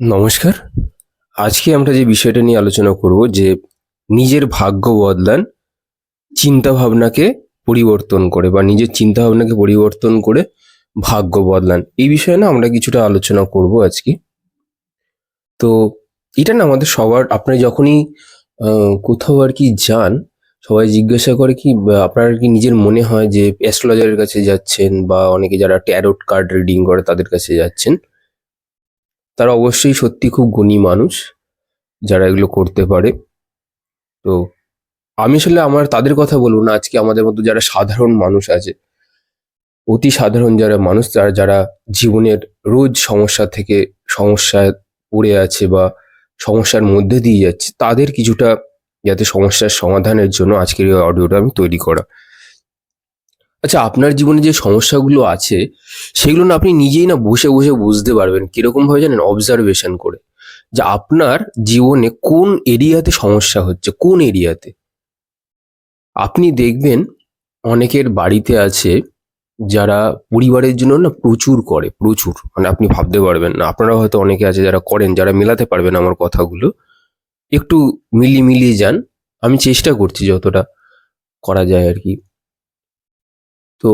নমস্কার। আজকে আমরা যে বিষয়টা নিয়ে আলোচনা করব যে নিজের ভাগ্য বদলান চিন্তা ভাবনাকে পরিবর্তন করে বা নিজের চিন্তা ভাবনাকে পরিবর্তন করে ভাগ্য বদলান। এই বিষয়ে না আমরা কিছুটা আলোচনা করব আজকে। তো এটা না আমাদের সবার আপনি যখনই কোথাও আর কি যান, সবাই জিজ্ঞাসা করে কি আপনার কি নিজের মনে হয় যে অ্যাস্ট্রোলজারের কাছে যাচ্ছেন বা অনেকে যারা ট্যারোট কার্ড রিডিং করে তাদের কাছে যাচ্ছেন? তারা অবশ্যই সত্যি খুব গুণী মানুষ, যারা এগুলো করতে পারে। তো আমি আসলে আমার, তাদের কথা বলব না, আজকে আমাদের মতো যারা সাধারণ মানুষ আছে, অতি সাধারণ যারা মানুষ, যারা যারা জীবনের রোজ সমস্যা থেকে সমস্যায় পড়ে আছে বা সমস্যার মধ্যে দিয়ে যাচ্ছে, তাদের কিছুটা যাতে সমস্যার সমাধানের জন্য আজকের এই অডিওটা আমি তৈরি করা। আচ্ছা আপনার জীবনে যে সমস্যাগুলো আছে, সেগুলো না আপনি নিজেই না বসে বসে বুঝতে পারবেন। কীরকম ভাবে জানেন? অবজারভেশন করে। যে আপনার জীবনে কোন এরিয়াতে সমস্যা হচ্ছে? কোন এরিয়াতে? আপনি দেখবেন অনেকের বাড়িতে আছে, যারা পরিবারের জন্য না প্রচুর করে, প্রচুর। মানে আপনি ভাবতে পারবেন না। আপনারা হয়তো অনেকে আছে যারা করেন, যারা মেলাতে পারবেন আমার কথাগুলো। একটু মিলিয়ে মিলিয়ে যান। আমি চেষ্টা করছি যতটা করা যায় আর কি। তো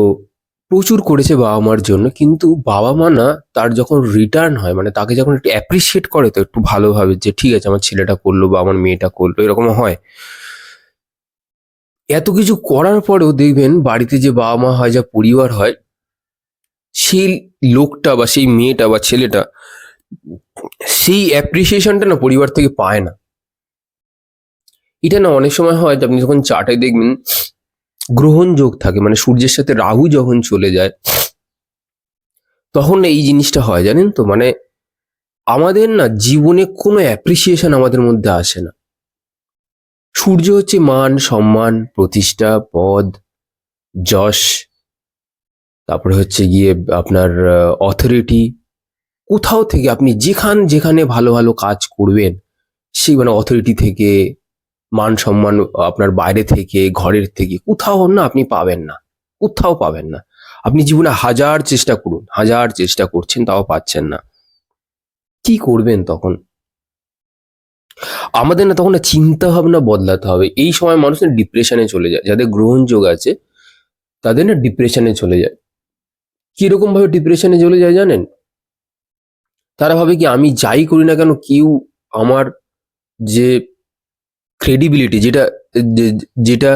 প্রচুর করেছে বাবা মার জন্য। কিন্তু বাবা মা না তার যখন রিটার্ন হয় মানে তাকে যখন একটু অ্যাপ্রিসিয়েট করে তো একটু ভালোভাবে যে, ঠিক আছে, আমার ছেলেটা করল বা আমার মেয়েটা করল, এরকম হয়। এত কিছু করার পরেও দেখবেন বাড়িতে যে বাবা মা হয়, যা পরিবার হয়, সেই লোকটা বা সেই মেয়েটা বা ছেলেটা সেই অ্যাপ্রিসিয়েশনটা না পরিবার থেকে পায় না। এটা না অনেক সময় হয় আপনি যখন চার্টে দেখবেন গ্রহণ যোগ থাকে মানে সূর্যের সাথে রাহু যখন চলে যায়, তখন এই জিনিসটা হয়, জানেন তো? মানে আমাদের না জীবনে কোনো অ্যাপ্রিসিয়েশন আমাদের মধ্যে আসে না। সূর্য হচ্ছে মান, সম্মান, প্রতিষ্ঠা, পদ, যশ, তারপরে হচ্ছে গিয়ে আপনার অথরিটি কোথাও থেকে আপনি যেখান যেখানে ভালো ভালো কাজ করবেন, সেই মানে অথরিটি থেকে মান সম্মান আপনার বাইরে থেকে, ঘরের থেকে, কোথাও না আপনি পাবেন না। কোথাও পাবেন না। আপনি জীবনে হাজার চেষ্টা করুন, হাজার চেষ্টা করছেন, তাও পাচ্ছেন না। কি করবেন তখন? আমাদের না তখন চিন্তা ভাবনা বদলাতে হবে। এই সময় মানুষ না ডিপ্রেশনে চলে যায়। যাদের গ্রহণযোগ আছে, তাদের না ডিপ্রেশনে চলে যায়। কীরকম ভাবে ডিপ্রেশনে চলে যায় জানেন? তারা ভাবে কি, আমি যাই করি না কেন, কেউ আমার যে ক্রেডিবিলিটি যেটা যেটা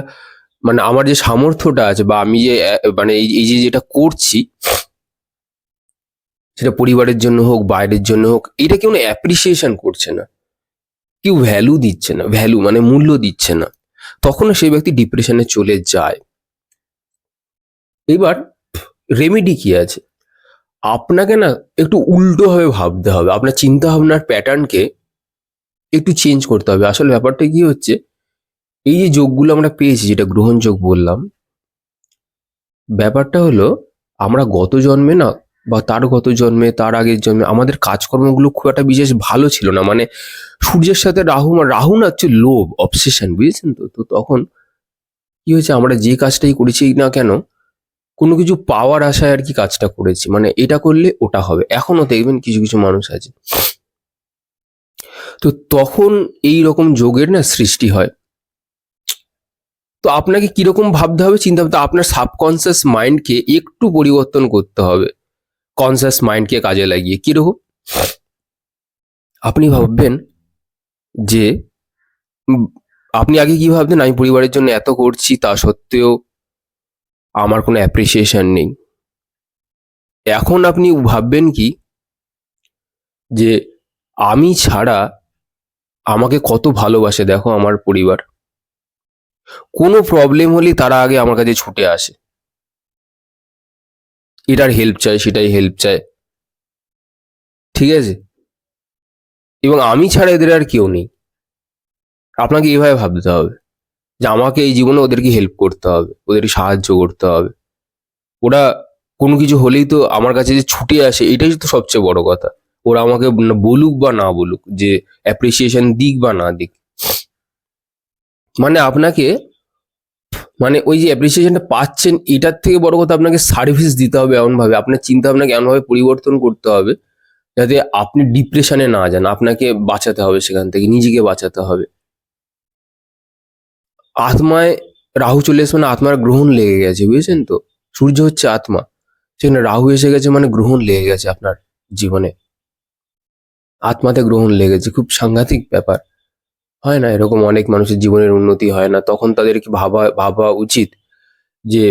মানে আমার যে সামর্থ্যটা আছে বা আমি যে মানে এই যে যেটা করছি, সেটা পরিবারের জন্য হোক, বাইরের জন্য হোক, এটা কেউ অ্যাপ্রিসিয়েশন করছে না। কেউ ভ্যালু দিচ্ছে না ভ্যালু মানে মূল্য দিচ্ছে না। তখন সেই ব্যক্তি ডিপ্রেশনে চলে যায়। এবার রেমেডি কি আছে? আপনাকে না একটু উল্টোভাবে ভাবতে হবে। আপনার চিন্তা ভাবনার প্যাটার্নকে একটু চেঞ্জ করতে হবে। আসলে ব্যাপারটা কি হচ্ছে, এই যে যোগগুলো আমরা পেয়েছি, যেটা গ্রহণ যোগ বললাম, ব্যাপারটা হলো আমরা গত জন্মে না, বা তার গত জন্মে, তার আগের জন্মে, আমাদের কাজকর্মগুলো খুব একটা বিশেষ ভালো ছিল না। মানে সূর্যের সাথে রাহু রাহু না হচ্ছে লোভ অবসেশন বুঝেছেন তো? তো তখন কি হয়েছে, আমরা যে কাজটাই করেছি না কেন, কোনো কিছু পাওয়ার আশায় আর কি কাজটা করেছি। মানে এটা করলে ওটা হবে। এখনও দেখবেন কিছু কিছু মানুষ আছে তো তখন এই রকম যোগের না সৃষ্টি হয়। তো আপনাকে কীরকম ভাবতে হবে, চিন্তা ভাবতে আপনার সাবকনসিয়াস মাইন্ডকে একটু পরিবর্তন করতে হবে। কনসিয়াস মাইন্ডকে কাজে লাগিয়ে। কীরকম? আপনি ভাববেন যে আপনি আগে কি ভাবতেন? আমি পরিবারের জন্য এত করছি, তা সত্ত্বেও আমার কোনো অ্যাপ্রিসিয়েশন নেই। এখন আপনি ভাববেন কি? যে, আমি ছাড়া আমাকে কত ভালোবাসে, দেখো আমার পরিবার। কোনো প্রবলেম হলে তারা আগে আমার কাছে ছুটে আসে। এটার হেল্প চায়, সেটাই হেল্প চায়। ঠিক আছে? এবং আমি ছাড়া এদের আর কেউ নেই। আপনাকে এভাবে ভাবতে হবে যে আমাকে এই জীবনে ওদেরকে হেল্প করতে হবে, ওদেরকে সাহায্য করতে হবে। ওরা কোনো কিছু হলেই তো আমার কাছে যে ছুটে আসে, এটাই তো সবচেয়ে বড় কথা। ওরা আমাকে বলুক বা না বলুক, যে অ্যাপ্রিসিয়েশন দিক বা না দিক। মানে আপনাকে মানে ওই যে অ্যাপ্রিসিয়েশনটা পাচ্ছেন, এটার থেকে বড় কথা আপনাকে সার্ভিস দিতে হবে এমনভাবে। আপনার চিন্তা ভাবনাকে এমনভাবে পরিবর্তন করতে হবে, যাতে আপনি ডিপ্রেশনে না যান। আপনাকে বাঁচাতে হবে সেখান থেকে, নিজেকে বাঁচাতে হবে। আত্মায়, রাহু চলে এসে মানে আত্মার গ্রহণ লেগে গেছে, বুঝেছেন তো? সূর্য হচ্ছে আত্মা। সেখানে রাহু এসে গেছে মানে গ্রহণ লেগে গেছে আপনার জীবনে। আত্মাতে গ্রহণ লেগেছে। খুব সাংঘাতিক ব্যাপার। হয় না? এরকম অনেক মানুষের জীবনের উন্নতি হয় না। তখন তাদেরকে ভাবা ভাবা উচিত যে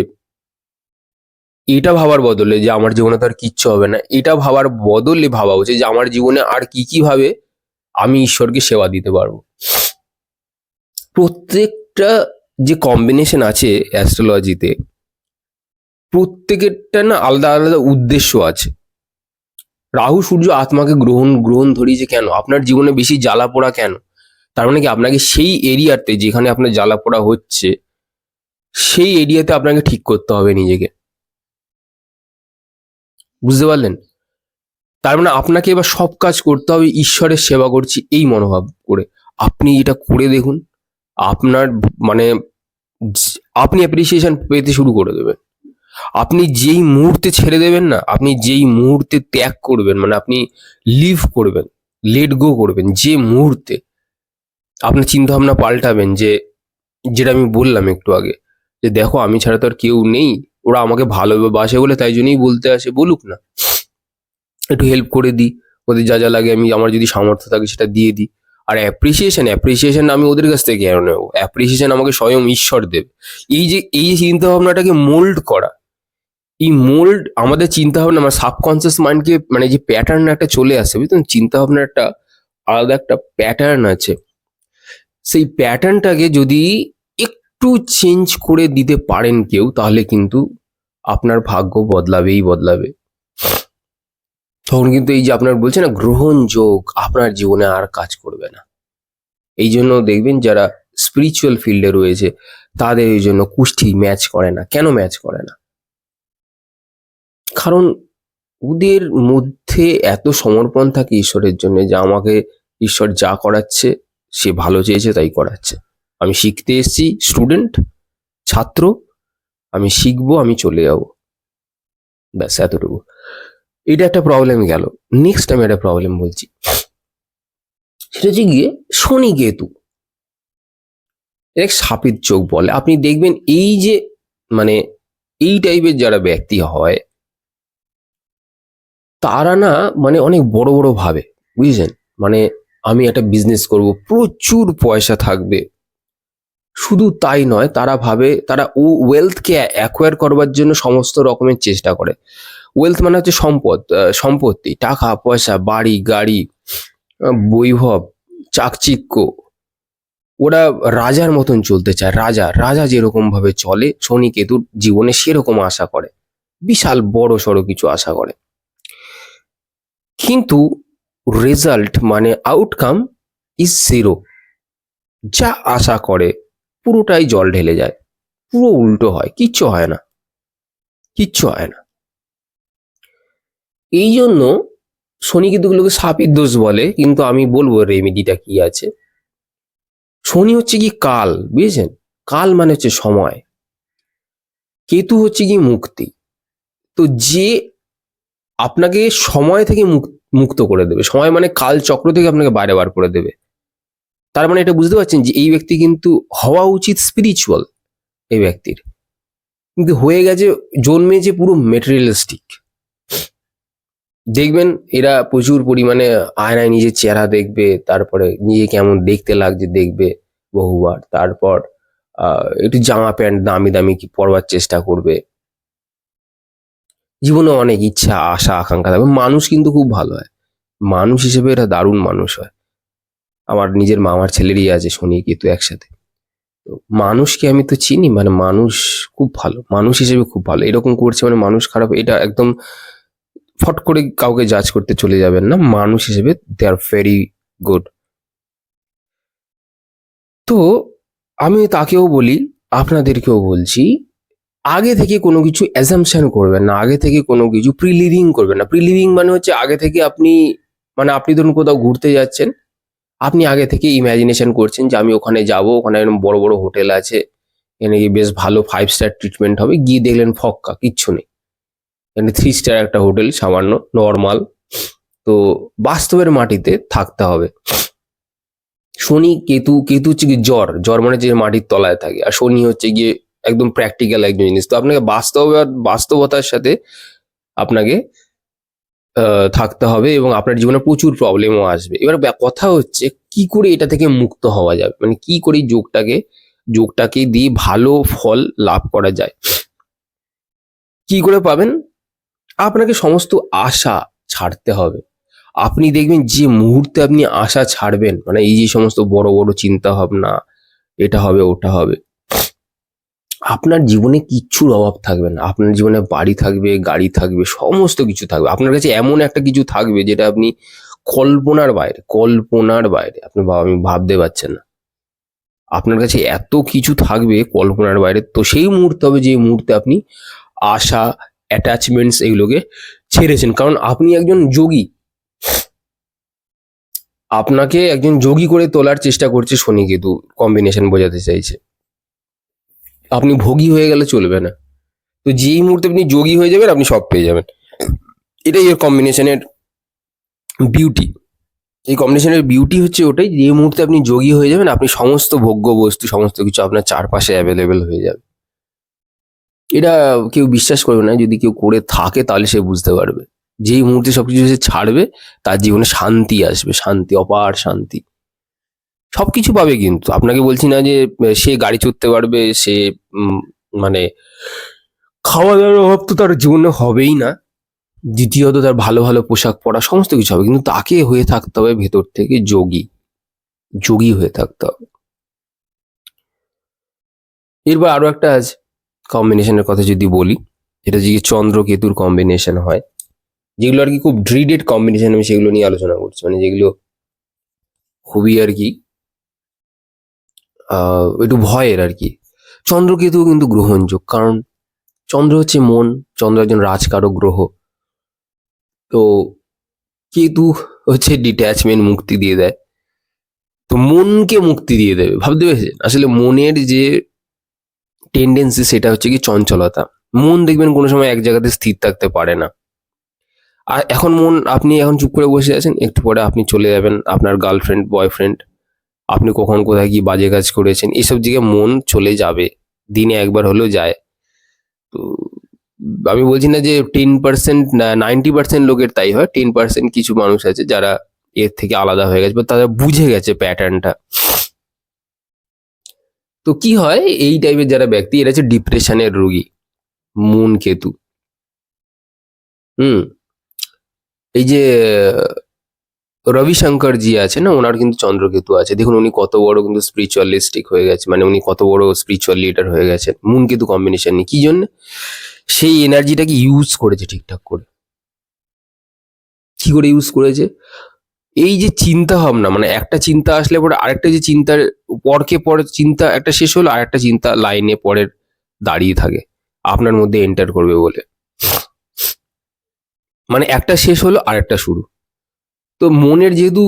এটা ভাবার বদলে যে আমার জীবনে তো আর কিচ্ছু হবে না? এটা ভাবার বদলে ভাবা উচিত যে আমার জীবনে আর কি কি ভাবে আমি ঈশ্বরকে সেবা দিতে পারব। প্রত্যেকটা যে কম্বিনেশন আছে অ্যাস্ট্রোলজিতে প্রত্যেকেরটা না আলাদা আলাদা উদ্দেশ্য আছে। রাহু, সূর্য আত্মাকে গ্রহণ গ্রহণ ধরিয়েছে কেন? আপনার জীবনে বেশি জ্বালা পোড়া কেন? তার মানে কি আপনাকে সেই এরিয়াতে যেখানে আপনার জ্বালা পোড়া হচ্ছে, সেই এরিয়াতে আপনাকে ঠিক করতে হবে নিজেকে। বুঝতে পারলেন? তার মানে আপনাকে এবার সব কাজ করতে হবে, ঈশ্বরের সেবা করছি, এই মনোভাব করে। আপনি এটা করে দেখুন। আপনার মানে আপনি অ্যাপ্রিসিয়েশন পেতে শুরু করে দেবেন। আপনি যেই মুহূর্তে ছেড়ে দেবেন না, আপনি যেই মুহূর্তে ত্যাগ করবেন মানে আপনি লিভ করবেন লেট গো করবেন, যে মুহূর্তে আপনার চিন্তা ভাবনা পাল্টাবেন যে, যেটা আমি বললাম একটু আগে, যে দেখো আমি ছাড়া তো আর কেউ নেই, ওরা আমাকে ভালোবাসে বলে তাই জন্যই বলতে আসে, বলুক না। একটু হেল্প করে দিই, ওদের যা যা লাগে আমি, আমার যদি সামর্থ্য থাকে সেটা দিয়ে দিই। আর অ্যাপ্রিসিয়েশন অ্যাপ্রিসিয়েশন আমি ওদের কাছ থেকে কেন নেব? অ্যাপ্রিসিয়েশন আমাকে স্বয়ং ঈশ্বর দেবে। এই যে এই যে চিন্তা ভাবনাটাকে মোল্ড করা এই মোল্ড আমাদের চিন্তা ভাবনা আমার সাবকনসিয়াস মাইন্ডকে মানে যে প্যাটার্ন একটা চলে আসে বুঝলেন চিন্তা ভাবনার একটা আলাদা একটা প্যাটার্ন আছে। সেই প্যাটার্নটাকে যদি একটু চেঞ্জ করে দিতে পারেন কেউ, তাহলে কিন্তু আপনার ভাগ্য বদলাবেই বদলাবে। তখন কিন্তু এই যে আপনার বলছে না, গ্রহণ যোগ আপনার জীবনে আর কাজ করবে না। এই জন্য দেখবেন যারা স্পিরিচুয়াল ফিল্ডে রয়েছে, তাদের এই জন্য কুষ্টি ম্যাচ করে না। কেন ম্যাচ করে না? কারণ ওদের মধ্যে এত সমর্পণ থাকে ঈশ্বরের জন্য যে আমাকে ঈশ্বর যা করাচ্ছে, সে ভালো চেয়েছে তাই করাচ্ছে। আমি শিখতে এসেছি, স্টুডেন্ট, ছাত্র, আমি শিখব, আমি চলে যাব। ব্যাস, এতটুকু। এটা একটা প্রবলেম গেল। নেক্সট আমি একটা প্রবলেম বলছি। সেটা হচ্ছে গিয়ে শনি কেতু। এক সাপের চোখ বলে। আপনি দেখবেন এই যে মানে এই টাইপের যারা ব্যক্তি হয় তারা না মানে অনেক বড় বড় ভাবে, বুঝেছেন? মানে আমি একটা বিজনেস করব, প্রচুর পয়সা থাকবে। শুধু তাই নয়, তারা ভাবে, তারা ও ওয়েলথকে অ্যাকোয়ার করবার জন্য সমস্ত রকমের চেষ্টা করে। ওয়েলথ মানে হচ্ছে সম্পদ সম্পত্তি, টাকা, পয়সা, বাড়ি, গাড়ি বৈভব, চাকচিক্য। ওরা রাজার মতন চলতে চায়, রাজা রাজা যেরকম ভাবে চলে, শনি, কেতুর জীবনে সেরকম আশা করে। বিশাল বড় সড়ো কিছু আশা করে। কিন্তু রেজাল্ট মানে আউটকাম ইজ জিরো যা আশা করে পুরোটাই জল ঢেলে যায়, পুরো উল্টো হয়, কিচ্ছু হয় না, কিচ্ছু হয় না। এই জন্য শনি কেতুগুলোকে সাপের দোষ বলে, কিন্তু আমি বলব রেমেডিটা কি আছে। শনি হচ্ছে কি কাল, বুঝেছেন? কাল মানে হচ্ছে সময়। কেতু হচ্ছে কি মুক্তি। তো যে আপনাকে সময় থেকে মুক- মুক্ত করে দেবে। সময় মানে কাল চক্র থেকে আপনাকে বাইরে বার করে দেবে। তার মানে এটা বুঝতে পারছেন যে এই ব্যক্তি কিন্তু হওয়া উচিত স্পিরিচুয়াল এই ব্যক্তির। কিন্তু হয়ে গেছে, জন্মেছে পুরো মেটেরিয়ালিস্টিক দেখবেন এরা প্রচুর পরিমাণে আয়নায় নিজের চেহারা দেখবে, তারপরে নিজে কেমন দেখতে লাগছে দেখবে বহুবার। তারপর একটু জামা প্যান্ট দামি দামি কি পরবার চেষ্টা করবে। জীবনে অনেক ইচ্ছা, আশা, আকাঙ্ক্ষা থাকবে মানুষ কিন্তু খুব ভালো হয়। মানুষ হিসেবে এরা দারুণ মানুষ হয়। আমার নিজের মামার ছেলেরই আছে শনি কেতু একসাথে। তো মানুষকে আমি তো চিনি মানে মানুষ খুব ভালো, মানুষ হিসেবে খুব ভালো। এরকম করছে মানে মানুষ খারাপ, এটা একদম ফট করে কাউকে জাজ করতে চলে যাবেন না। মানুষ হিসেবে দে আর ভেরি গুড তো আমি তাকেও বলি, আপনাদেরকেও বলছি আগে থেকে কোনো কিছু অ্যাজামশন করবেন না, আগে থেকে কোনো কিছু প্রি লিভিং করবেন না। প্রি লিভিং মানে হচ্ছে আগে থেকে আপনি মানে আপনি ধরুন কোথাও ঘুরতে যাচ্ছেন, আপনি আগে থেকে ইমাজিনেশন করছেন যে আমি ওখানে যাব, ওখানে এরকম বড় বড় হোটেল আছে, এখানে গিয়ে বেশ ভালো ফাইভ স্টার ট্রিটমেন্ট হবে, গিয়ে দেখলেন ফক্কা, কিচ্ছু নেই। এখানে থ্রি স্টার একটা হোটেল, সামান্য নর্মাল তো বাস্তবের মাটিতে থাকতে হবে। শনি, কেতু কেতু হচ্ছে কি জ্বর জ্বর মানে যে মাটির তলায় থাকে, আর শনি হচ্ছে গিয়ে একদম প্র্যাকটিক্যাল একজন জিনিস। তো আপনাকে বাস্তব বাস্তবতার সাথে আপনাকে থাকতে হবে এবং আপনার জীবনে প্রচুর প্রবলেমও আসবে। এবার কথা হচ্ছে কি করে এটা থেকে মুক্ত হওয়া যাবে? মানে কি করে যোগটাকে যোগটাকে দিয়ে ভালো ফল লাভ করা যায়? কি করে পাবেন? আপনাকে সমস্ত আশা ছাড়তে হবে। আপনি দেখবেন যে মুহূর্তে আপনি আশা ছাড়বেন মানে এই যে সমস্ত বড় বড় চিন্তা ভাবনা এটা হবে, ওটা হবে। আপনার জীবনে কিচ্ছুর অভাব থাকবে না। আপনার জীবনে বাড়ি থাকবে, গাড়ি থাকবে, সমস্ত কিছু থাকবে। আপনার কাছে এমন একটা কিছু থাকবে যেটা আপনি কল্পনার বাইরে কল্পনার বাইরে। আপনি আমি ভাবতে পারছেন না। আপনার কাছে এত কিছু থাকবে কল্পনার বাইরে, তো সেই মুহূর্তে হবে যে মুহূর্তে আপনি আশা অ্যাটাচমেন্টস এগুলোকে ছেড়েছেন। কারণ আপনি একজন যোগী। আপনাকে একজন যোগী করে তোলার চেষ্টা করছে শনি কেতু কম্বিনেশন বোঝাতে চাইছে। আপনি ভোগী হয়ে গেলে চলবে না। তো যেই মুহূর্তে আপনি যোগী হয়ে যাবেন, আপনি সব পেয়ে যাবেন। এটাই এর কম্বিনেশনের বিউটি এই কম্বিনেশনের বিউটি হচ্ছে ওটাই, যে মুহূর্তে আপনি যোগী হয়ে যাবেন, আপনি সমস্ত ভোগ্য বস্তু, সমস্ত কিছু আপনার চারপাশে অ্যাভেলেবেল হয়ে যাবে। এটা কেউ বিশ্বাস করবে না, যদি কেউ করে থাকে তাহলে সে বুঝতে পারবে। যেই মুহূর্তে সবকিছু সে ছাড়বে, তার জীবনে শান্তি আসবে, শান্তি, অপার শান্তি। সবকিছু পাবে কিন্তু। আপনাকে বলছি না যে সে গাড়ি চড়তে পারবে, সে মানে খাওয়া দাওয়ার অভাব তো তার জীবনে হবেই না। দ্বিতীয়ত তার ভালো ভালো পোশাক পরা সমস্ত কিছু হবে। কিন্তু তাকে হয়ে থাকতে হবে ভেতর থেকে যোগী। যোগী হয়ে থাকতে হবে। এরপর আরও একটা আছে কম্বিনেশনের কথা যদি বলি, এটা যে চন্দ্র কেতুর কম্বিনেশন হয়, যেগুলো আর কি খুব ড্রিডেড কম্বিনেশন আমি সেগুলো নিয়ে আলোচনা করছি। মানে যেগুলো খুবই আর কি একটু ভয়ের আর কি। চন্দ্রকেতু কিন্তু গ্রহণযোগ, কারণ চন্দ্র হচ্ছে মন, চন্দ্র একজন রাজকারক গ্রহ। তো কেতু হচ্ছে ডিট্যাচমেন্ট মুক্তি দিয়ে দেয়। তো মনকে মুক্তি দিয়ে দেবে, ভাবতে পেরেছেন? আসলে মনের যে টেন্ডেন্সি সেটা হচ্ছে কি চঞ্চলতা। মন দেখবেন কোনো সময় এক জায়গাতে স্থির থাকতে পারে না। আর এখন মন, আপনি এখন চুপ করে বসে আছেন, একটু পরে আপনি চলে যাবেন আপনার গার্লফ্রেন্ড বয়ফ্রেন্ড আপনি কখন কোথায় কি বাজে কাজ করেছেন, এসব দিকে মন চলে যাবে, দিনে একবার হলেও যায়। তো আমি বলছি না যে টেন পার্সেন্ট নাইনটি পার্সেন্ট লোকের তাই হয় টেন পার্সেন্ট কিছু মানুষ আছে যারা এর থেকে আলাদা হয়ে গেছে বা তারা বুঝে গেছে প্যাটার্নটা তো কি হয়, এই টাইপের যারা ব্যক্তি, এরা হচ্ছে ডিপ্রেশনের রোগী, মুন কেতু হুম, এই যে রবিশঙ্কর জি আছে না? ওনার কিন্তু চন্দ্রকেতু আছে। দেখুন, উনি কত বড় কিন্তু স্পিরিচুয়ালিস্টিক হয়ে গেছে মানে উনি কত বড় স্পিরিচুয়াল লিডার হয়ে গেছেন। মুন কেতু কম্বিনেশন নিয়ে। কি জন্য? সেই এনার্জিটাকে ইউজ করেছে ঠিকঠাক করে। কি করে ইউজ করেছে? এই যে চিন্তা ভাবনা মানে একটা চিন্তা আসলে পরে আরেকটা যে চিন্তার পরকে পর চিন্তা একটা শেষ হলো, আরেকটা চিন্তা লাইনে পরের দাঁড়িয়ে থাকে। আপনার মধ্যে এন্টার করবে বলে। মানে একটা শেষ হলো, আরেকটা শুরু। তো মনের যেহেতু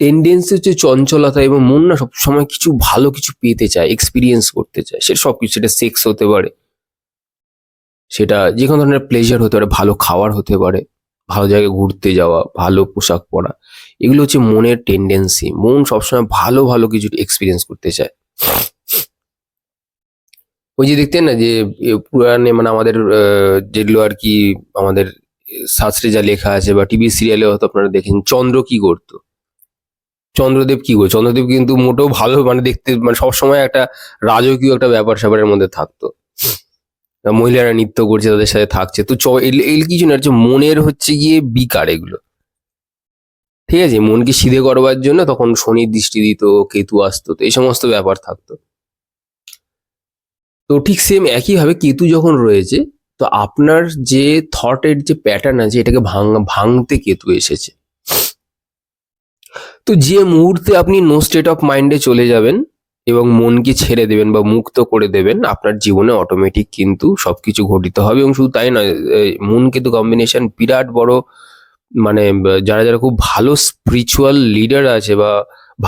টেন্ডেন্সি হচ্ছে চঞ্চলতা এবং মন না সবসময় কিছু ভালো কিছু পেতে চায় এক্সপিরিয়েন্স করতে চায়, সে সব কিছু সেটা সেক্স হতে পারে, সেটা যে কোনো ধরনের প্লেজার হতে পারে, ভালো খাবার হতে পারে, ভালো জায়গায় ঘুরতে যাওয়া, ভালো পোশাক পরা, এগুলো হচ্ছে মনের টেন্ডেন্সি মন সবসময় ভালো ভালো কিছু এক্সপিরিয়েন্স করতে চায়। ওই যে দেখতেন না যে পুরাণে মানে আমাদের যেগুলো আর কি আমাদের শাস্ত্রে যা লেখা আছে বা টিভি সিরিয়ালে হয়তো আপনারা দেখেন চন্দ্র কি করতো? চন্দ্রদেব কি করতো? চন্দ্রদেব কিন্তু মোটেও ভালো মানে দেখতে মানে সবসময় একটা রাজকীয় একটা ব্যাপার স্যাপারের মধ্যে থাকতো। মহিলারা নৃত্য করছে, তাদের সাথে থাকছে। তো এগুলো কিছু না, হচ্ছে মনের হচ্ছে গিয়ে বিকার এগুলো। ঠিক আছে? মনকে সিধে করবার জন্য তখন শনির দৃষ্টি দিত, কেতু আসতো, তো এই সমস্ত ব্যাপার থাকতো। তো ঠিক সেম একইভাবে কেতু যখন রয়েছে তো আপনার যে থটের যে প্যাটার্ন আছে, এটাকে ভাঙ, ভাঙতে কেতু এসেছে? তো যে মুহূর্তে আপনি নো স্টেট অফ মাইন্ডে চলে যাবেন এবং মনকে ছেড়ে দেবেন বা মুক্ত করে দেবেন, আপনার জীবনে অটোমেটিক কিন্তু সবকিছু ঘটিত হবে এবং শুধু তাই নয় মন কেতু কম্বিনেশন বিরাট বড় মানে যারা যারা খুব ভালো স্পিরিচুয়াল লিডার আছে বা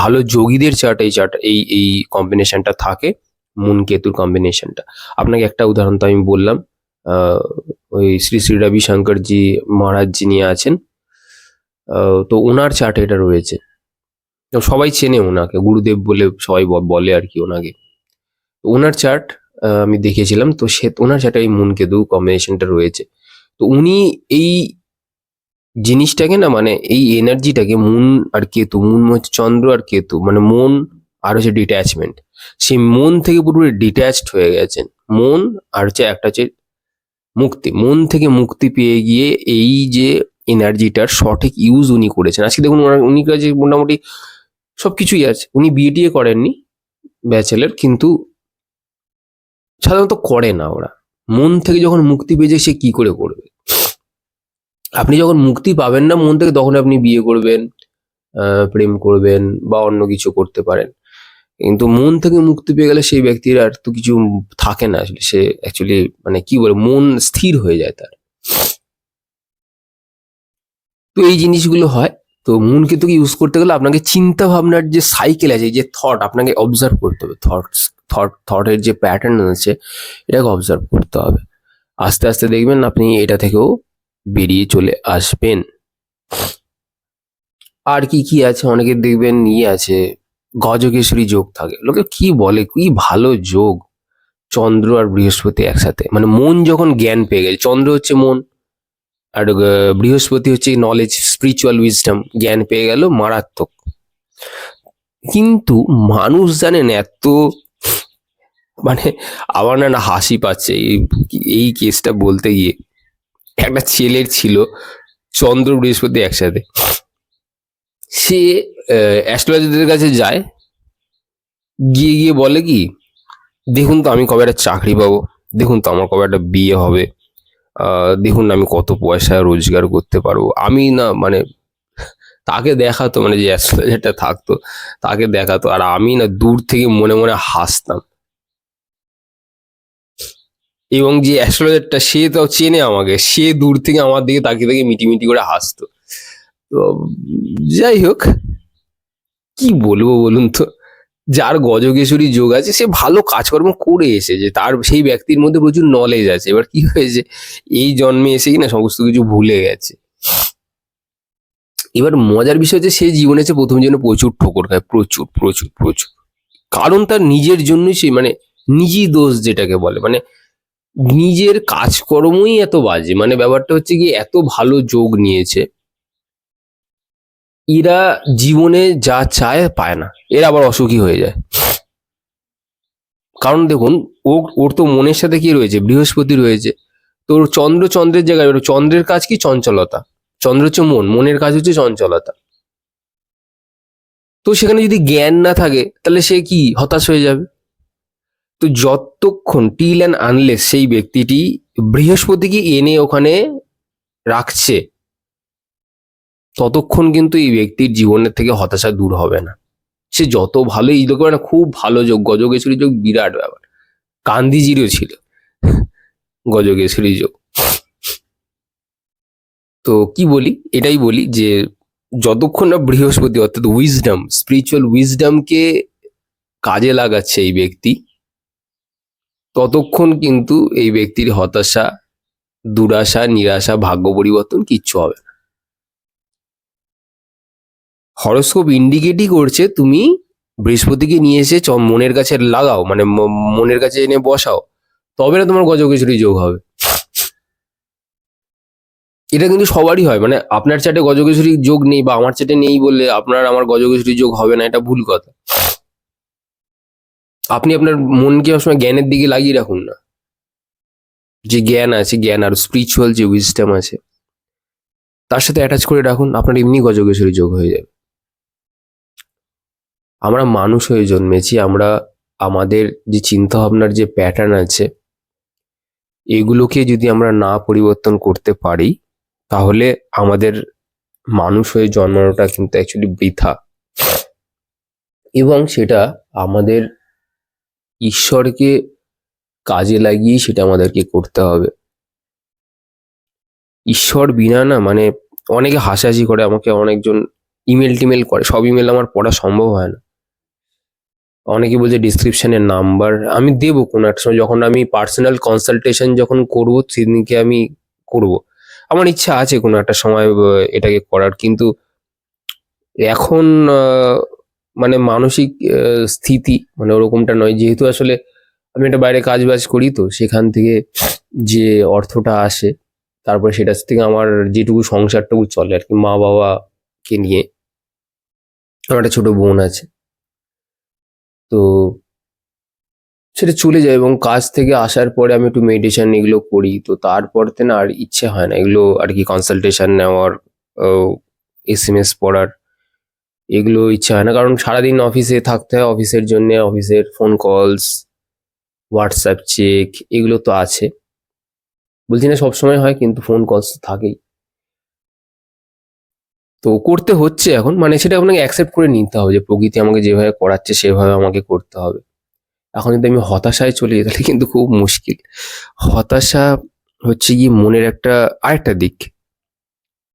ভালো যোগীদের চার্ট এই চার্ট এই এই কম্বিনেশনটা থাকে, মুন কেতুর কম্বিনেশনটা আপনাকে একটা উদাহরণ তো আমি বললাম ওই শ্রী শ্রী রবি শঙ্কর জি মহারাজ যিনি আছেন তো ওনার চার্টে এটা রয়েছে। সবাই চেনে ওনাকে, গুরুদেব বলে সবাই বলে আর কি ওনাকে। ওনার চার্ট আমি দেখেছিলাম তো সে, ওনার চার্টে এই মুন কেতু কম্বিনেশনটা রয়েছে। তো উনি এই জিনিসটাকে না মানে এই এনার্জিটাকে মুন আর কেতু মুন হচ্ছে চন্দ্র আর কেতু মানে মন আর হচ্ছে ডিট্যাচমেন্ট সেই মন থেকে পুরোপুরি ডিট্যাচড হয়ে গেছেন। মন আর হচ্ছে একটা হচ্ছে মুক্তি, মন থেকে মুক্তি পেয়ে গিয়ে এই যে এনার্জিটার সঠিক ইউজ উনি করেছেন। আজকে দেখুন উনি কাছে মোটামুটি সব কিছুই আছে। উনি বিয়ে টিয়ে করেননি ব্যাচেলার, কিন্তু সাধারণত করে না ওরা। মন থেকে যখন মুক্তি পেয়ে যায়, সে কি করে করবে? আপনি যখন মুক্তি পাবেন না মন থেকে তখন আপনি বিয়ে করবেন প্রেম করবেন বা অন্য কিছু করতে পারেন। কিন্তু মন থেকে মুক্তি পেয়ে গেলে সেই ব্যক্তির আর তো কিছু থাকে না। আসলে সে অ্যাকচুয়ালি মানে কি বলে মন স্থির হয়ে যায় তার। তো এই জিনিসগুলো হয়। তো মন কিন্তু ইউজ করতে গেলে আপনাকে চিন্তা ভাবনার যে সাইকেল আছে, যে থট আপনাকে অবজার্ভ করতে হবে। থটস থট থটের যে প্যাটার্ন আছে এটাকে অবজার্ভ করতে হবে। আস্তে আস্তে দেখবেন আপনি এটা থেকেও বেরিয়ে চলে আসবেন। আর কি কি আছে? অনেকে দেখবেন ইয়ে আছে। গজকেশরী যোগ থাকে। লোকে কি বলে? কি ভালো যোগ? চন্দ্র আর বৃহস্পতি একসাথে। মানে মন যখন জ্ঞান পেয়ে গেছে চন্দ্র হচ্ছে মন আর বৃহস্পতি হচ্ছে নলেজ স্পিরিচুয়াল উইজডম জ্ঞান পেয়ে গেল, মারাত্মক। কিন্তু মানুষ জানেন এত মানে আমার না হাসি পাচ্ছে এই কেসটা বলতে গিয়ে। একটা ছেলের ছিল, চন্দ্র, বৃহস্পতি একসাথে। সে অ্যাস্ট্রোলজারদের কাছে যায়, গিয়ে গিয়ে বলে কি, দেখুন তো আমি কবে একটা চাকরি পাবো, দেখুন তো আমার কবে একটা বিয়ে হবে দেখুন আমি কত পয়সা রোজগার করতে পারব। আমি না মানে তাকে দেখাতো মানে যে অ্যাস্ট্রোলজারটা থাকতো, তাকে দেখাতো, আর আমি না দূর থেকে মনে মনে হাসতাম। এবং যে অ্যাস্ট্রোলজারটা সে তো চেনে আমাকে, সে দূর থেকে আমার দিকে তাকিয়ে তাকিয়ে মিটি মিটি করে হাসতো। তো, যাই হোক, কি বলব বলুন তো? যার গজকেশরী যোগ আছে, সে ভালো কাজকর্ম করে এসেছে। তার সেই ব্যক্তির মধ্যে প্রচুর নলেজ আছে। এবার কি হয়েছে, এই জন্মে এসে কিনা সমস্ত কিছু ভুলে গেছে। এবার মজার বিষয় হচ্ছে, সে জীবনে সে প্রথম জন্য প্রচুর ঠোকর খায়। প্রচুর প্রচুর প্রচুর। কারণ তার নিজের জন্যই সে মানে নিজই দোষ যেটাকে বলে। মানে নিজের কাজকর্মই এত বাজে। মানে ব্যাপারটা হচ্ছে কি, এত ভালো যোগ নিয়েছে। এরা জীবনে যা চায় পায় না। এরা আবার অসুখী হয়ে যায়। কারণ দেখুন, ও, ওর তো মনের সাথে কি রয়েছে? বৃহস্পতি রয়েছে। তোর চন্দ্র চন্দ্রের জায়গায় ওর চন্দ্রের কাজ কি? চঞ্চলতা। চন্দ্র হচ্ছে মন, মনের কাজ হচ্ছে চঞ্চলতা। তো সেখানে যদি জ্ঞান না থাকে, তাহলে সে কি? হতাশ হয়ে যাবে। তো যতক্ষণ টিল অ্যান্ড আনলেস সেই ব্যক্তিটি বৃহস্পতিকে এনে ওখানে রাখছে ততক্ষণ কিন্তু এই ব্যক্তির জীবনের থেকে হতাশা দূর হবে না। সে যত ভালো, এই লোকের না খুব ভালো যোগ, গজকেশরী যোগ বিরাট ব্যাপার। গান্ধীজিরও ছিল গজকেশরী যোগ। তো কি বলি? এটাই বলি যে যতক্ষণ না বৃহস্পতি, অর্থাৎ উইজডম স্পিরিচুয়াল উইজডমকে কাজে লাগাচ্ছে এই ব্যক্তি, ততক্ষণ কিন্তু এই ব্যক্তির হতাশা, দুরাশা, নিরাশা, ভাগ্য পরিবর্তন কিচ্ছু হবে না। হরস্কোপ ইন্ডিকেটই করছে তুমি বৃহস্পতিকে নিয়ে এসে চ- মনের কাছে লাগাও মানে মনের কাছে এনে বসাও, তবে না তোমার গজকেশরী যোগ হবে। এটা কিন্তু সবারই হয় মানে আপনার চাটে গজকেশরী যোগ নেই বা আমার চাটে নেই বলে আপনার আমার গজকেশরী যোগ হবে না, এটা ভুল কথা। আপনি আপনার মনকে সবসময় জ্ঞানের দিকে লাগিয়ে রাখুন না। যে জ্ঞান আছে, জ্ঞান আর স্পিরিচুয়াল যে উইজডম আছে, তার সাথে অ্যাটাচ করে রাখুন, আপনার এমনি গজকেশরী যোগ হয়ে যাবে। আমরা মানুষ হয়ে জন্মেছি, আমরা আমাদের যে চিন্তা ভাবনার যে প্যাটার্ন আছে, এগুলোকে যদি আমরা না পরিবর্তন করতে পারি, তাহলে আমাদের মানুষ হয়ে জন্মানোটা কিন্তু অ্যাকচুয়ালি বৃথা। এবং সেটা আমাদের ঈশ্বরকে কাজে লাগিয়ে সেটা আমাদেরকে করতে হবে। ঈশ্বর বিনা না মানে অনেকে হাসাহাসি করে, আমাকে অনেকজন ইমেল টিমেল করে, সব ইমেল আমার পড়া সম্ভব হয় না। অনেকে বলছে ডিসক্রিপশনের নাম্বার আমি দেবো কোনো একটা সময়। যখন আমি পার্সোনাল কনসালটেশন যখন করব, সেদিনকে আমি করব। আমার ইচ্ছা আছে কোনো একটা সময় এটাকে করার। কিন্তু এখন মানে মানসিক স্থিতি মানে ওরকমটা নয়। যেহেতু আসলে আমি একটা বাইরে কাজ বাজ করি তো, সেখান থেকে যে অর্থটা আসে, তারপরে সেটা থেকে আমার যেটুকু সংসারটুকু চলে আর কি মা বাবাকে নিয়ে। আমার একটা ছোট বোন আছে। তো সেটা চলে যায় এবং কাজ থেকে আসার পরে আমি একটু মেডিটেশন এগুলো করি। তো তারপর না আর ইচ্ছে হয় না এগুলো আর কি কনসালটেশন নেওয়ার এস এম এস পড়ার, এগুলো ইচ্ছে হয় না। কারণ সারাদিন অফিসে থাকতে হয় অফিসের জন্য অফিসের ফোন কলস হোয়াটসঅ্যাপ চেক এগুলো তো আছে। বলছি না সবসময় হয়, কিন্তু ফোন কলস তো থাকেই। তো করতে হচ্ছে এখন। মানে সেটা আপনাকে অ্যাকসেপ্ট করে নিতে হবে যে প্রকৃতি আমাকে যেভাবে করাচ্ছে সেভাবে আমাকে করতে হবে। এখন যদি আমি হতাশায় চলে যাই তাহলে কিন্তু খুব মুশকিল। হতাশা হচ্ছে গিয়ে মনের একটা আরেকটা দিক।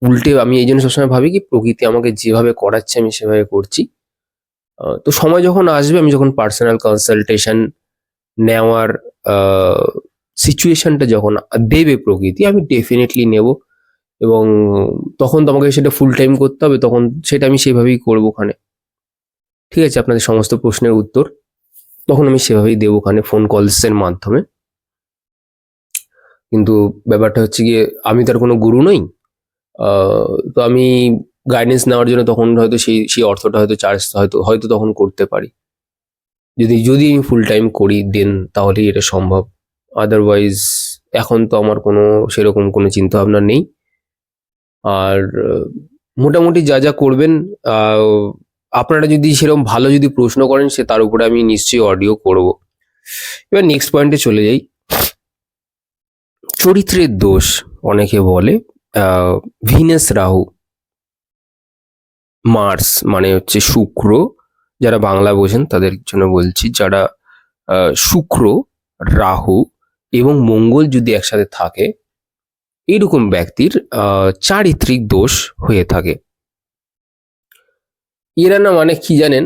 উল্টে আমি এই জন্য সবসময় ভাবি কি প্রকৃতি আমাকে যেভাবে করাচ্ছে আমি সেভাবে করছি। তো সময় যখন আসবে আমি যখন পার্সোনাল কনসালটেশন নেওয়ার সিচুয়েশনটা যখন দেবে প্রকৃতি আমি ডেফিনেটলি নেব। এবং তখন তো আমাকে সেটা ফুল টাইম করতে হবে, তখন সেটা আমি সেভাবেই করব ওখানে। ঠিক আছে, আপনাদের সমস্ত প্রশ্নের উত্তর। তখন আমি সেভাবেই দেবো ওখানে ফোন কলসের মাধ্যমে। কিন্তু ব্যাপারটা হচ্ছে গিয়ে, আমি তার কোনো গুরু নই। তো আমি গাইডেন্স নেওয়ার জন্য তখন হয়তো সেই সেই অর্থটা হয়তো চার্জ হয়তো হয়তো তখন করতে পারি। যদি যদি আমি ফুল টাইম করি দেন তাহলেই এটা সম্ভব। আদারওয়াইজ এখন তো আমার কোনো সেরকম কোনো চিন্তা ভাবনা নেই। আর মোটামুটি যা যা করবেন আপনারা যদি সেরকম ভালো যদি প্রশ্ন করেন, সে তার উপরে আমি নিশ্চয়ই অডিও করব। এবার নেক্সট পয়েন্টে চলে যাই। চরিত্রের দোষ অনেকে বলে ভিনাস রাহু, মার্স মানে হচ্ছে শুক্র, যারা বাংলা বোঝেন তাদের জন্য বলছি, যারা শুক্র, রাহু এবং মঙ্গল যদি একসাথে থাকে এইরকম ব্যক্তির চারিত্রিক দোষ হয়ে থাকে। এরা না মানে কি জানেন?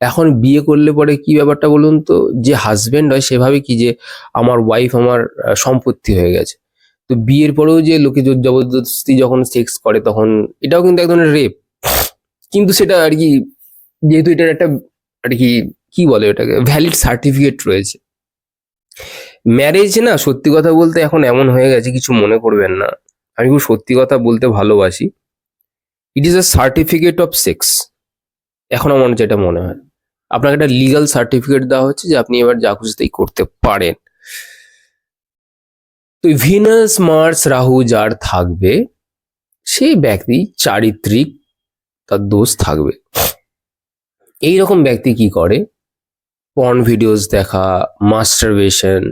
এখন বিয়ে করলে পরে কি ব্যাপারটা বলুন তো? যে হাজবেন্ড হয় সেভাবে কি যে আমার ওয়াইফ আমার সম্পত্তি হয়ে গেছে। তো বিয়ের পরেও যে লোকে জবরদস্তি যখন সেক্স করে তখন এটাও কিন্তু এক ধরনের রেপ কিন্তু সেটা আর কি, যেহেতু এটার একটা আর কি কি বলে ওটাকে? ভ্যালিড সার্টিফিকেট রয়েছে। ম্যারেজ না, সত্যি কথা বলতে এখন এমন হয়ে গেছে, কিছু মনে করবেন না। আমি খুব সত্যি কথা বলতে ভালোবাসি। It is a certificate of sex এখন আমার যেটা মনে হয়। আপনাকে একটা লিগাল সার্টিফিকেট দেওয়া হচ্ছে যে আপনি এবার যা খুশি তাই করতে পারেন। তো ভিনাস মার্স রাহু যার থাকবে, সেই ব্যক্তি চারিত্রিক তার দোষ থাকবে। এই রকম ব্যক্তি কি করে? পর্ন ভিডিওস দেখা মাস্টারবেশন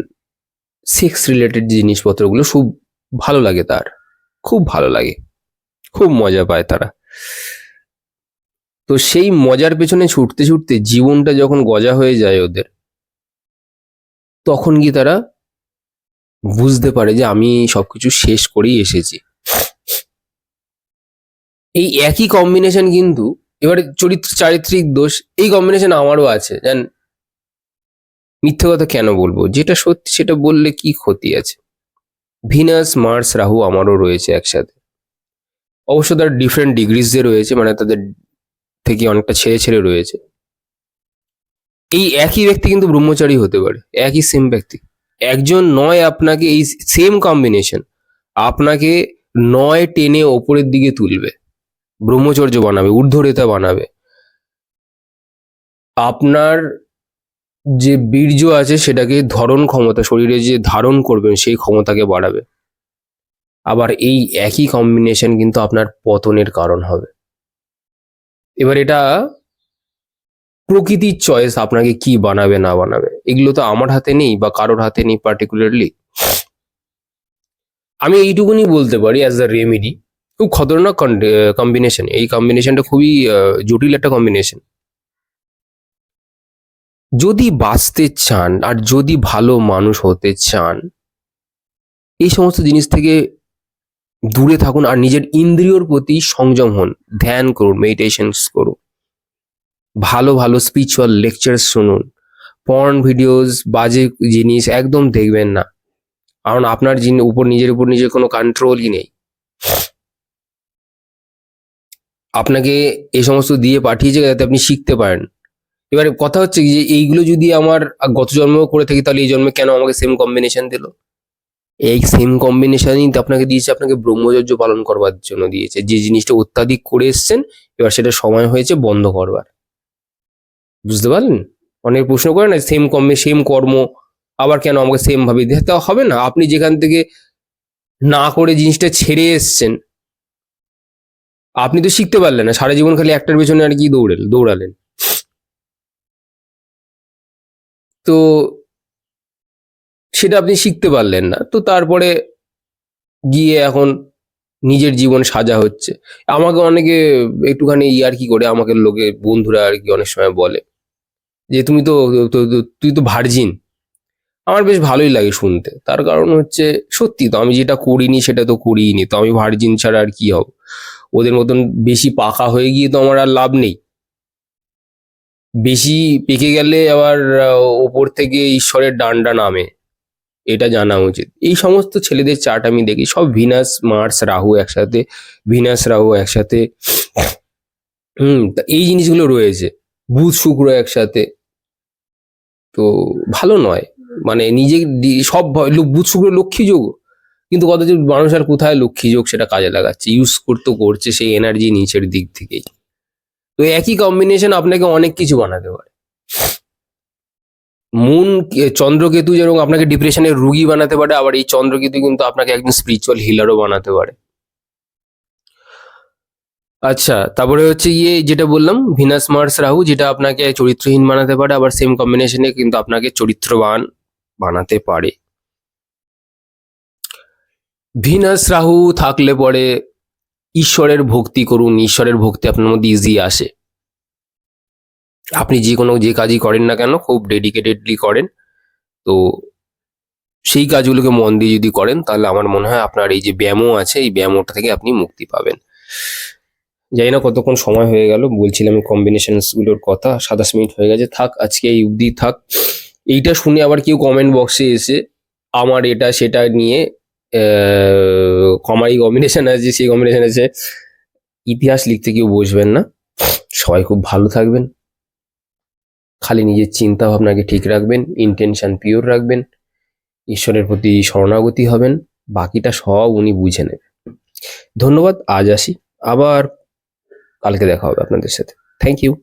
সেক্স রিলেটেড জিনিসপত্রগুলো খুব ভালো লাগে তার। খুব ভালো লাগে। খুব মজা পায় তারা। তো সেই মজার পেছনে ছুটতে ছুটতে জীবনটা যখন গজা হয়ে যায় ওদের, তখন কি তারা বুঝতে পারে যে আমি সবকিছু শেষ করেই এসেছি। এই একই কম্বিনেশন কিন্তু, এবারে চরিত্র, চারিত্রিক দোষ, এই কম্বিনেশন আমারও আছে। জান মিথ্যে কথা কেন বলব? যেটা সত্যি সেটা বললে কি ক্ষতি আছে? ভিনাস মার্স রাহু আমারও রয়েছে একসাথে। অবশ্য তার ডিফারেন্ট ডিগ্রিজ যে রয়েছে মানে তাদের থেকে অনেকটা ছেড়ে ছেড়ে রয়েছে। এই একই ব্যক্তি কিন্তু ব্রহ্মচারী হতে পারে, একই সেম ব্যক্তি। একজন নয় আপনাকে এই সেম কম্বিনেশন আপনাকে নয় টেনে ওপরের দিকে তুলবে। ব্রহ্মচর্য বানাবে ঊর্ধ্বরেতা বানাবে। আপনার যে বীর্য আছে সেটাকে ধরন ক্ষমতা, শরীরে যে ধারণ করবেন সেই ক্ষমতাকে বাড়াবে। আবার এই একই কম্বিনেশন কিন্তু আপনার পতনের কারণ হবে। এবার এটা প্রকৃতির চয়েস আপনাকে কি বানাবে, না বানাবে। এগুলো তো আমার হাতে নেই বা কারোর হাতে নেই পার্টিকুলারলি আমি এইটুকুনি বলতে পারি অ্যাজ আ রেমেডি খুব খতরনাক কম্বিনেশন এই কম্বিনেশনটা খুবই জটিল একটা কম্বিনেশন যদি বাঁচতে চান আর যদি ভালো মানুষ হতে চান, এই সমস্ত জিনিস থেকে দূরে থাকুন আর নিজের ইন্দ্রিয়র প্রতি সংযম হন। ধ্যান করুন মেডিটেশনস করুন। ভালো ভালো স্পিরিচুয়াল লেকচার শুনুন। পর্ন ভিডিওস বাজে জিনিস একদম দেখবেন না। কারণ আপনার জিন, উপর, নিজের উপর, নিজের কোনো কন্ট্রোলই নেই। আপনাকে এই সমস্ত দিয়ে পাঠিয়েছে যাতে আপনি শিখতে পারেন। এবারে কথা হচ্ছে যে এইগুলো যদি আমার গত জন্মেও করে থাকি, তাহলে এই জন্মে কেন আমাকে সেম কম্বিনেশন দিল? এই সেম কম্বিনেশনই আপনাকে দিয়েছে, আপনাকে ব্রহ্মচর্য পালন করবার জন্য দিয়েছে। যে জিনিসটা অত্যাধিক করে এসছেন, এবার সেটা সময় হয়েছে বন্ধ করবার। বুঝতে পারলেন? অনেক প্রশ্ন করে না সেম কর্মে সেম কর্ম, আবার কেন আমাকে সেম ভাবে দিতে হবে না। আপনি যেখান থেকে না করে জিনিসটা ছেড়ে এসছেন, আপনি তো শিখতে পারলেন না। সারা জীবন খালি একটার পেছনে আর কি দৌড়েন দৌড়ালেন। তো সেটা আপনি শিখতে পারলেন না। তো তারপরে গিয়ে এখন নিজের জীবন সাজা হচ্ছে। আমাকে অনেকে একটুখানি ইয়ার কি করে, আমাকে লোকে, বন্ধুরা আর কি অনেক সময় বলে যে, তুমি তো তুই তো ভার্জিন আমার বেশ ভালোই লাগে শুনতে। তার কারণ হচ্ছে, সত্যি তো আমি যেটা করিনি সেটা তো করিনি তো আমি ভার্জিন ছাড়া আর কি হব? ওদের মতন বেশি পাকা হয়ে গিয়ে তো আমার আর লাভ নেই। বেশি পেকে গেলে আবার ওপর থেকে ঈশ্বরের ডান্ডা নামে। এটা জানা উচিত। এই সমস্ত ছেলেদের চার্ট আমি দেখি, সব ভিনাস, মার্স, রাহু একসাথে, ভিনাস, রাহু একসাথে। হুম এই জিনিসগুলো রয়েছে। বুধ, শুক্র একসাথে। তো ভালো নয়। মানে নিজে সব বুধ, শুক্র লক্ষ্মী যোগ। কিন্তু কত মানুষ আর কোথায় লক্ষ্মী যোগ সেটা কাজে লাগাচ্ছে। ইউজ করতে, করছে সেই এনার্জি নিচের দিক থেকেই। তো একই কম্বিনেশন আপনাকে অনেক কিছু বানাতে পারে। মুন চন্দ্রকেতু যেরকম আপনাকে ডিপ্রেশনের রুগী বানাতে পারে, আবার এই চন্দ্রকেতু কিন্তু আপনাকে একজন স্পিরিচুয়াল হিলারও বানাতে পারে। আচ্ছা তারপরে হচ্ছে গিয়ে যেটা বললাম ভিনাস মার্স রাহু যেটা আপনাকে চরিত্রহীন বানাতে পারে, আবার সেম কম্বিনেশনে কিন্তু আপনাকে চরিত্রবান বানাতে পারে। ভিনাস রাহু থাকলে পরে ঈশ্বরের ভক্তি করুন, ঈশ্বরের ভক্তি আপনার মধ্যে ইজি আসে। আপনি যে কোনো যে কাজই করেন না কেন, খুব ডেডিকেটেডলি করেন। তো সেই কাজগুলোকে মন দিয়ে যদি করেন, তাহলে আমার মনে হয় আপনার এই যে ব্যায়ামও আছে, এই ব্যায়ামটা থেকে আপনি মুক্তি পাবেন। জানি না কতক্ষণ সময় হয়ে গেল, বলছিলাম কম্বিনেশনসগুলোর কথা, সাতাশ মিনিট হয়ে গেছে, থাক, আজকে এই অবধি থাক। এইটা শুনে আবার কেউ কমেন্ট বক্সে এসে, আমার এটা, সেটা নিয়ে এই কম্বিনেশন আছে, সেই কম্বিনেশন আছে। ইতিহাস লিখতে কেউ বসবেন না। সবাই খুব ভালো থাকবেন। খালি নিজের চিন্তা ভাবনাকে ঠিক রাখবেন ইন্টেনশন পিওর রাখবেন। ঈশ্বরের প্রতি শরণাগতি হবেন, বাকিটা সব উনি বুঝে নেবেন। ধন্যবাদ, আজ আসি। আবার কালকে দেখা হবে আপনাদের সাথে। Thank you